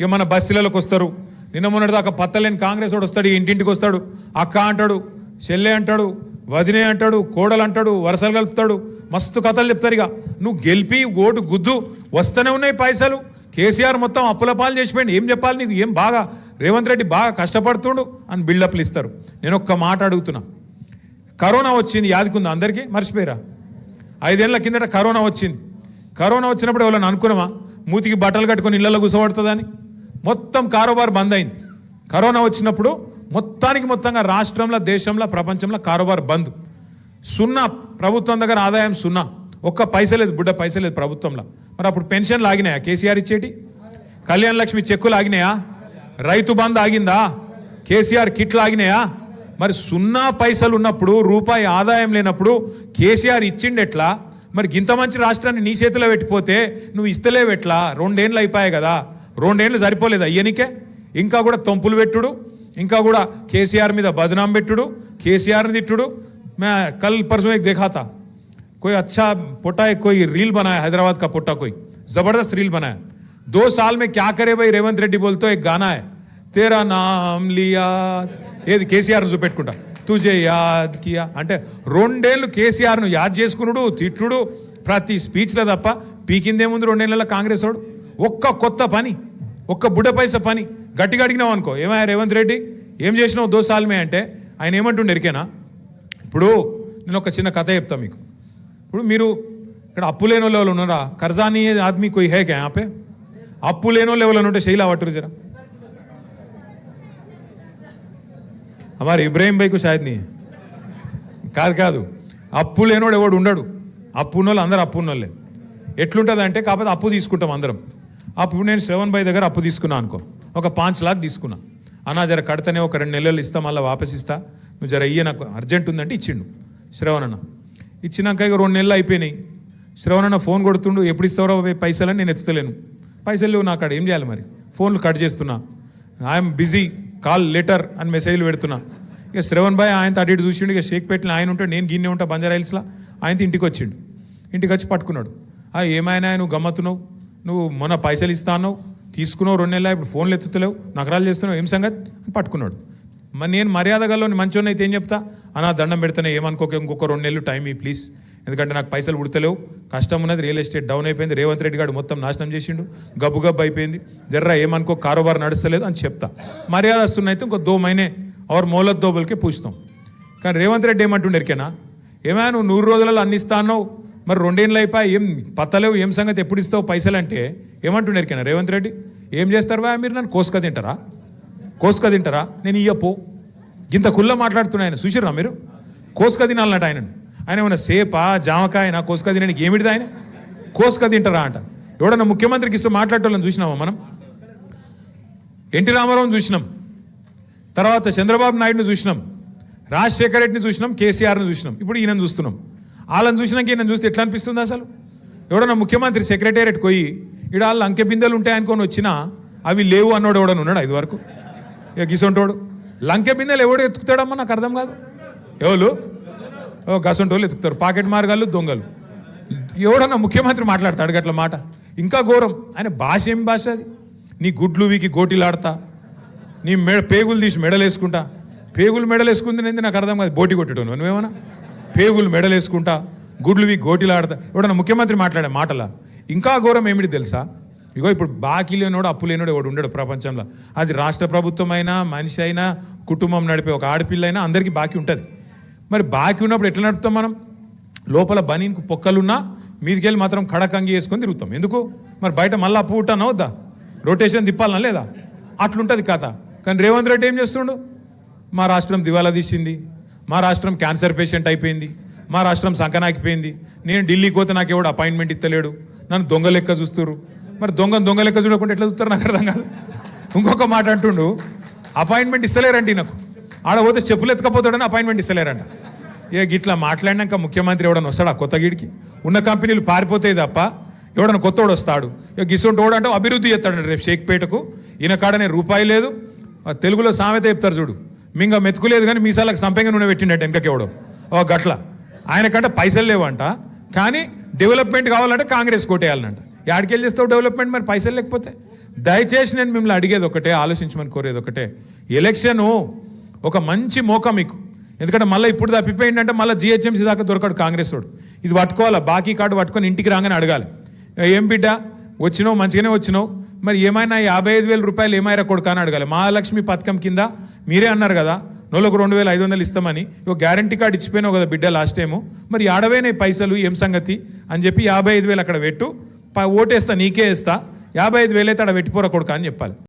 ఇక మన బస్సులలోకి వస్తారు. నిన్న మొన్నటి దాకా పత్తలేని కాంగ్రెస్ వాడు వస్తాడు ఇంటింటికి వస్తాడు. అక్క అంటాడు చెల్లె అంటాడు వదినే అంటాడు కోడలు అంటాడు వరసలు కలుపుతాడు. మస్తు కథలు చెప్తారు ఇక. నువ్వు గెలిపి ఓటు గుద్దు వస్తూనే ఉన్నాయి పైసలు. కేసీఆర్ మొత్తం అప్పుల పాలు చేసిపోయింది ఏం చెప్పాలి నీకు? ఏం బాగా? రేవంత్ రెడ్డి బాగా కష్టపడుతుండు అని బిల్డప్లు ఇస్తారు. నేను ఒక్క మాట అడుగుతున్నా. కరోనా వచ్చింది యాదికుందా అందరికీ? మర్చిపోయారా. ఐదేళ్ళ కిందట కరోనా వచ్చింది. కరోనా వచ్చినప్పుడు ఎవరైనా అనుకున్నామా మూతికి బట్టలు కట్టుకొని ఇళ్ళలో కూసబడుతుందని మొత్తం కారోబార్ బంద్ అయింది కరోనా వచ్చినప్పుడు మొత్తానికి మొత్తంగా రాష్ట్రంలో దేశంలో ప్రపంచంలో కారోబార్ బంద్. సున్నా ప్రభుత్వం దగ్గర ఆదాయం సున్నా. ఒక్క పైసలేదు బుడ్డ పైసలేదు ప్రభుత్వంలో. మరి అప్పుడు పెన్షన్లు ఆగినాయా కేసీఆర్ ఇచ్చేటి? కళ్యాణ లక్ష్మి చెక్కులు ఆగినాయా? రైతు బంద్ ఆగిందా? కేసీఆర్ కిట్లు ఆగినాయా? మరి సున్నా పైసలు ఉన్నప్పుడు రూపాయి ఆదాయం లేనప్పుడు కేసీఆర్ ఇచ్చిండెట్లా మరి గింత మంచి రాష్ట్రాన్ని నీ చేతిలో పెట్టిపోతే నువ్వు ఇస్తలేవెట్లా రెండేళ్ళు అయిపోయాయి కదా. రెండేళ్ళు సరిపోలేదు అయ్యనికే ఇంకా కూడా తొంపులు పెట్టుడు ఇంకా కూడా కేసీఆర్ మీద బదనాం పెట్టుడు కేసీఆర్ని తిట్టుడు మే కల్ परसों एक देखा था कोई अच्छा पोटा एक कोई रील बनाया हैदराबाद का पोटा कोई जबरदस्त रील बनाया दो साल में क्या करे भाई रेवंत रेड्डी बोलते एक गाना है तेरा नाम लिया ఏది కేసీఆర్ చూపెట్టుకుంటా తుజే యాద్ కియా అంటే రెండేళ్ళు కేసీఆర్ను యాద్ చేసుకున్నాడు తిట్టుడు ప్రతి స్పీచ్లో తప్ప పీకిందేముంది రెండేళ్ళ కాంగ్రెస్ వాడు ఒక్క కొత్త పని ఒక్క బుడ్డ పైస పని. గట్టిగా అడిగినావు అనుకో. ఏమయ్యా రేవంత్ రెడ్డి? ఏం చేసినావు దోసాలమే అంటే? ఆయన ఏమంటుండే ఎరికేనా? ఇప్పుడు నేను ఒక చిన్న కథ చెప్తాను మీకు. ఇప్పుడు మీరు ఇక్కడ అప్పు లేని వాళ్ళు ఉన్నారా? కర్జానీ ఆద్మీ కొయి హేక ఆపే అప్పు లేని వాళ్ళు ఎవరైనా ఉంటే శైలా పట్టురు జరా. అమారు ఇబ్రాహిం బైకు షాయద్ని కాదు కాదు. అప్పు లేనోడు ఎవడు ఉండడు. అప్పు ఉన్నోళ్ళు అందరు అప్పు ఉన్నోళ్ళే. ఎట్లుంటుంది అంటే కాకపోతే అప్పు తీసుకుంటాం అందరం. అప్పుడు నేను శ్రవణ్ భాయ్ దగ్గర అప్పు తీసుకున్నా అనుకో. ఒక పాంచ్ లాక్ తీసుకున్నా. అన్నా జర కడతనే ఒక రెండు నెలలు ఇస్తా మళ్ళీ వాపస్ ఇస్తా. నువ్వు జర అయ్యే నాకు అర్జెంట్ ఉందంటే ఇచ్చిండు శ్రవణ్ అన్న. ఇచ్చినాక ఇక రెండు నెలలు అయిపోయినాయి. శ్రవణ్ అన్న ఫోన్ కొడుతుండు ఎప్పుడు ఇస్తారో పైసలని నేను ఎత్తుతలేను పైసలు లేవు నాకు ఏం చేయాలి మరి? ఫోన్లు కట్ చేస్తున్నా. ఐఎమ్ బిజీ కాల్ లెటర్ అని మెసేజ్లు పెడుతున్నా. ఇక శ్రవణ్ భాయ్ ఆయన అటు ఇటు చూసిండు ఇక షేక్ పెట్టిన ఆయన ఉంటే నేను గిన్నె ఉంటా బంజారా హిల్స్లో ఆయనతో ఇంటికి వచ్చిండు. ఇంటికి వచ్చి పట్టుకున్నాడు. ఏమైనా నువ్వు గమ్మత్తున్నావు? నువ్వు మొన్న పైసలు ఇస్తాను తీసుకున్నావు రెండు నెలలు ఇప్పుడు ఫోన్లు ఎత్తుతలేవు. నగరాలు చేస్తున్నావు. ఏం సంగతి? అని పట్టుకున్నాడు. మరి నేను మర్యాద గల్లో మంచోని అయితే ఏం చెప్తా? అనా దండం పెడతానే ఏమనుకోక ఇంకొక రెండు నెలలు టైం ఈ ప్లీజ్. ఎందుకంటే నాకు పైసలు ఉడతలేవు. కష్టం ఉన్నది రియల్ ఎస్టేట్ డౌన్ అయిపోయింది. రేవంత్ రెడ్డి గారు మొత్తం నాశనం చేసిండు. గబ్బు గబ్బు అయిపోయింది. జర్రా ఏమనుకో కారోబార్ నడుస్తలేదు అని చెప్తా. మర్యాద వస్తున్నైతే ఇంకో దో మైనే ఆర్ మౌలత్ దోబల్కే కానీ రేవంత్ రెడ్డి ఏమంటుండే ఎరికేనా? ఏమైనా నువ్వు నూరు రోజులలో అన్నిస్తానో మరి రెండేళ్ళు అయిపోయి ఏం పత్తలేవు ఏం సంగతి ఎప్పుడు ఇస్తావు పైసలు అంటే ఏమంటుండే కన్నా రేవంత్ రెడ్డి? ఏం చేస్తారు బా మీరు నన్ను? కోసుక తింటారా? కోసుక తింటారా? నేను ఇయ్యపు ఇంత కుల్ల మాట్లాడుతున్నా ఆయన చూసిర్రా మీరు? కోసుక తినాలన్నట్టు ఆయన ఆయన ఏమైనా సేపా జామకాయన? కోసుక తినడానికి ఏమిటిది ఆయన? కోసుక తింటారా అంట. ఎవడన్నా ముఖ్యమంత్రికి ఇస్తూ మాట్లాడటం చూసినామా మనం? ఎన్టీ రామారావుని చూసినాం. తర్వాత చంద్రబాబు నాయుడుని చూసినాం. రాజశేఖర రెడ్డిని చూసినాం. కేసీఆర్ని చూసినాం. ఇప్పుడు ఈయనను చూస్తున్నాం. వాళ్ళని చూసినాక నేను చూస్తే ఎట్లా అనిపిస్తుంది అసలు? ఎవడన్నా ముఖ్యమంత్రి సెక్రటేరియట్ పోయి ఇక్కడ వాళ్ళు అంకె బిందెలు ఉంటాయనుకొని వచ్చినా అవి లేవు అన్నోడు ఎవడన్నా ఉన్నాడు ఐదు వరకు ఇక గిసొంటోడు. లంకె బిందెలు ఎవడు ఎత్తుకుతాడమ్మా? నాకు అర్థం కాదు. ఎవరు ఓ గసంటోళ్ళు ఎత్తుకుతారు. పాకెట్ మార్గాలు దొంగలు. ఎవడన్నా ముఖ్యమంత్రి మాట్లాడతాడు గట్ల మాట? ఇంకా ఘోరం. ఆయన భాష ఏం భాష అది? నీ గుడ్లు వీకి గోటీలాడతా. నీ మెడ పేగులు తీసి మెడలేసుకుంటా. పేగులు మెడలేసుకుంది నాకు అర్థం కాదు. బోటి కొట్టడం నువ్వేమన్నా? పేగులు మెడలేసుకుంటా గుడ్లువి గోటిలాడతా. ఎవడన్నా ముఖ్యమంత్రి మాట్లాడే మాటల? ఇంకా ఘోరం ఏమిటి తెలుసా? ఇగో ఇప్పుడు బాకీ లేనోడు అప్పు లేనోడు ఎవడు ఉండడు ప్రపంచంలో. అది రాష్ట్ర ప్రభుత్వం అయినా మనిషి అయినా కుటుంబం నడిపే ఒక ఆడపిల్ల అయినా అందరికీ బాకీ ఉంటుంది. మరి బాకీ ఉన్నప్పుడు ఎట్లా నడుపుతాం మనం? లోపల బనీన్కు పొక్కలున్నా మీదికెళ్ళి మాత్రం కడకంగి వేసుకొని తిరుగుతాం. ఎందుకు? మరి బయట మళ్ళీ అప్పు ఉంటానా వద్దా? రొటేషన్ తిప్పాలనా లేదా? అట్లుంటుంది కథ. కానీ రేవంత్ రెడ్డి ఏం చేస్తుండు? మా రాష్ట్రం దివాలా తీసింది. మా రాష్ట్రం క్యాన్సర్ పేషెంట్ అయిపోయింది. మా రాష్ట్రం సంకనాకిపోయింది. నేను ఢిల్లీకి పోతే నాకు ఎవడు అపాయింట్మెంట్ ఇస్తలేడు. నన్ను దొంగ లెక్క చూస్తున్నారు మరి దొంగ దొంగ లెక్క చూడకుండా ఎట్లా చూస్తారు? నాకు అర్థం కాదు. ఇంకొక మాట అంటుండు అపాయింట్మెంట్ ఇస్తలేరండి నాకు ఆడ పోతే చెప్పులు ఎత్తుకపోతాడని అపాయింట్మెంట్ ఇస్తలేరంట. ఇక గిట్లా మాట్లాడినాక ముఖ్యమంత్రి ఎవడన్నా వస్తాడా కొత్త గిడికి? ఉన్న కంపెనీలు పారిపోతాయి తప్ప ఎవడన్నా కొత్తోడు వస్తాడు? ఇక గిసొంటి అంటే అభివృద్ధి చేస్తాడు రేపు షేక్పేటకు. ఈయన కాడనే రూపాయి లేదు. తెలుగులో సామెత చెప్తారు చూడు. మింగ మెతుకులేదు కానీ మీసాలకు సంపంగా నూనె పెట్టిండట వెనకకెవడో. ఓ గట్ల. ఆయనకంటే పైసలు లేవంట. కానీ డెవలప్మెంట్ కావాలంటే కాంగ్రెస్ కోటేయాలనంట. యాడికెళ్ళి చేస్తావు డెవలప్మెంట్ మరి పైసలు లేకపోతే? దయచేసి నేను మిమ్మల్ని అడిగేది ఒకటే ఆలోచించమని కోరేది ఒకటే. ఎలక్షను ఒక మంచి మోక మీకు. ఎందుకంటే మళ్ళీ ఇప్పుడు తప్పిపోయిందంటే మళ్ళీ జిహెచ్ఎంసీ దాకా దొరకడు కాంగ్రెస్ వాడు. ఇది పట్టుకోవాలా? బాకీ కార్డు పట్టుకొని ఇంటికి రాగానే అడగాలి. ఏం బిడ్డ? వచ్చినావు? మంచిగానే వచ్చినావు. మరి ఏమైనా యాభై ఐదు వేల రూపాయలు ఏమైనా కొడుకు అని అడగాలి. మహాలక్ష్మి పథకం కింద మీరే అన్నారు కదా నోళ్ళకు రెండు వేల ఐదు వందలు ఇస్తామని ఇక గ్యారంటీ కార్డు ఇచ్చిపోయినావు కదా బిడ్డ లాస్ట్ టైము మరి ఆడవేనే పైసలు ఏం సంగతి? అని చెప్పి యాభై ఐదు వేలు అక్కడ పెట్టు ఓటేస్తా నీకే వేస్తా యాభై ఐదు వేలైతే అయితే అక్కడ పెట్టిపోరా కొడుకు అని చెప్పాలి.